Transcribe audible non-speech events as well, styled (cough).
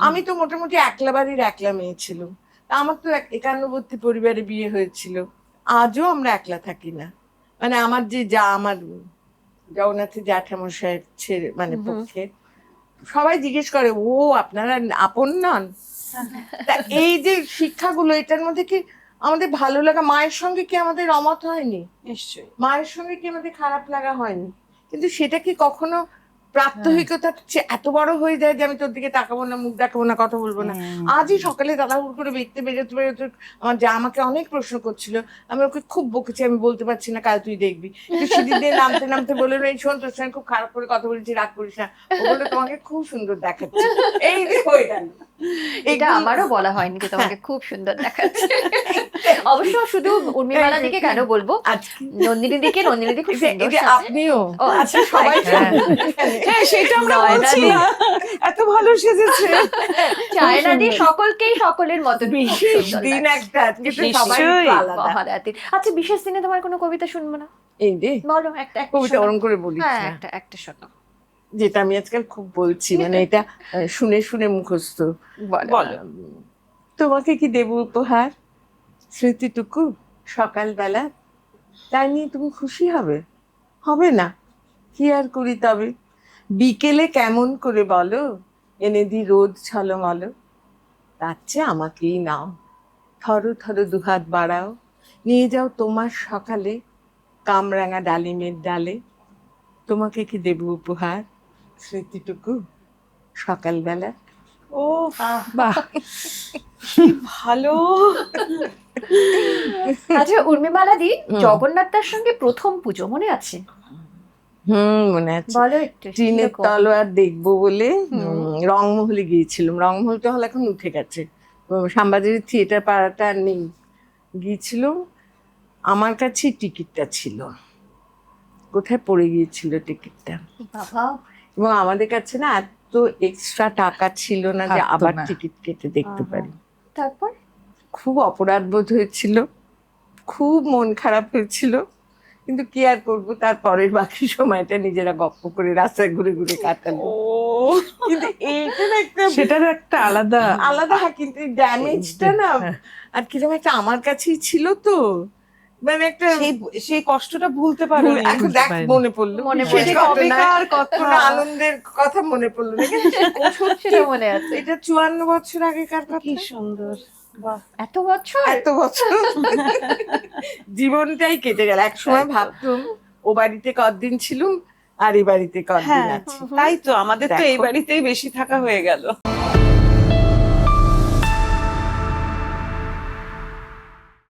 আমি তো মোটামুটি একলা বাড়ির একলা মেয়ে ছিল আমার তো একান্নবর্তী পরিবারে বিয়ে হয়েছিল। আজও আমরা একলা থাকি না। মানে আমার যে যা আমার জগন্নাথের জ্যাঠামশাইয়ের ছেলে মানে পক্ষে সবাই জিজ্ঞেস করে ও আপনারা আপন নন? এই যে শিক্ষাগুলো এটার মধ্যে কি আমাদের ভালো লাগা মায়ের সঙ্গে কি আমাদের অমত হয়নি? নিশ্চয়ই। মায়ের সঙ্গে কি আমাদের খারাপ লাগা হয়নি? কিন্তু সেটা কি কখনো প্রাত্যহিকতা চে- এত বড় হয়ে যায় যে আমি তোর দিকে তাকাবো না মুখ দেখাবো না কথা বলব না। আজই সকালে তাড়াহুড়ো করে বেরোতে বেরোতে বেরোতে আমার যা আমাকে অনেক প্রশ্ন করছিল আমি ওকে খুব বকেছি আমি বলতে পারছি না কাল তুই দেখবি। সিঁড়ি দিয়ে নামতে নামতে বলে এই শোন তোর সঙ্গে খুব খারাপ করে কথা বলেছি রাগ করিস না। ও বলল তোমাকে খুব সুন্দর দেখাচ্ছে। এই যে হয়ে গেল। এটা আমারও বলা হয়নি যে তোমাকে খুব সুন্দর দেখাচ্ছে। অবশ্য শুধু উর্মিমালা দিকে কেন বলব? আজকে নন্দিনী দিকে নন্দিনী দি খুব এই যে- সুন্দর এই যে সাজে। আপনিও। ও আচ্ছা সবাই হ্যাঁ। হ্যাঁ সেটা আমরা বলছি। এত ভালো সেজেছে। চায়না দি সকলকেই সকলের খুব বিশেষ দিন একটা আজকে সবাই আলাদা। আচ্ছা বিশেষ দিনে তোমার কোনো কবিতা শুনব না? এই যে? বলো একটা কবিতা। ওরম করে বলিস হ্যাঁ একটা একটা শোনো। যেটা আমি আজকাল খুব বলছি মানে এটা শুনে শুনে মুখস্থ। বলো। বলো। তোমাকে কি দেব উপহার? স্মৃতিটুকু সকালবেলা তাই নিয়ে তুমি খুশি হবে? হবে না। কি আর করি তবে? বিকেলে কেমন করে বলো? এনে দি রোদ ছলমল তার চেয়ে আমাকেই নাও। থরো থরো দুহাত বাড়াও। নিয়ে যাও তোমার সকালে কামরাঙা ডালিমের ডালে। তোমাকে কি দেব উপহার? স্মৃতিটুকু সকালবেলা? ও বাহ। কি ভালো। আচ্ছা উর্মিমালা দি। জগন্নাথদার সঙ্গে প্রথম পুজো মনে আছে? হুম মনে আছে। বলো একটু ট্রেনের তলোয়ার দেখব বলে রংমহলে গিয়েছিলাম। রংমহলটা হল এখন উঠে গেছে। শ্যামবাজারের থিয়েটার পাড়াটা আর নেই। গিয়েছিলাম। আমার কাছে টিকিটটা ছিল। কোথায় পড়ে গিয়েছিল টিকিটটা? এবং আমাদের কাছে না এত এক্সট্রা টাকা ছিল না যে আবার টিকিট কেটে দেখতে পারি। তারপর খুব অপরাধ বোধ হয়েছিল খুব মন খারাপ হয়েছিল কিন্তু কি আর করব? তারপরের বাকি সময়টা নিজেরা গপ্প করে রাস্তায় ঘুরে ঘুরে কাটালো। ও। কিন্তু এইটার একটা সেটার একটা আলাদা আলাদা হয় কিন্তু ড্যামেজটা না আর কীরকম একটা আমার কাছেই ছিল তো। মানে একটা সেই সেই কষ্টটা ভুলতে পারো এখন দেখ মনে পড়ল। মনে কথা। কোনো আনন্দের কথা মনে পড়ল সত্যি, (laughs) মনে আছে। এটা চুয়ান্ন বছর আগেকার কথা। কি সুন্দর। বাহ। এত বছর? এত বছর। জীবনটাই কেটে গেল। এক সময় ভাবতুম ও বাড়িতে কতদিন ছিলুম আর এই বাড়িতে কতদিন হ্যাঁ। আছি। তাই তো আমাদের তো এই বাড়িতেই বেশি থাকা হয়ে গেল।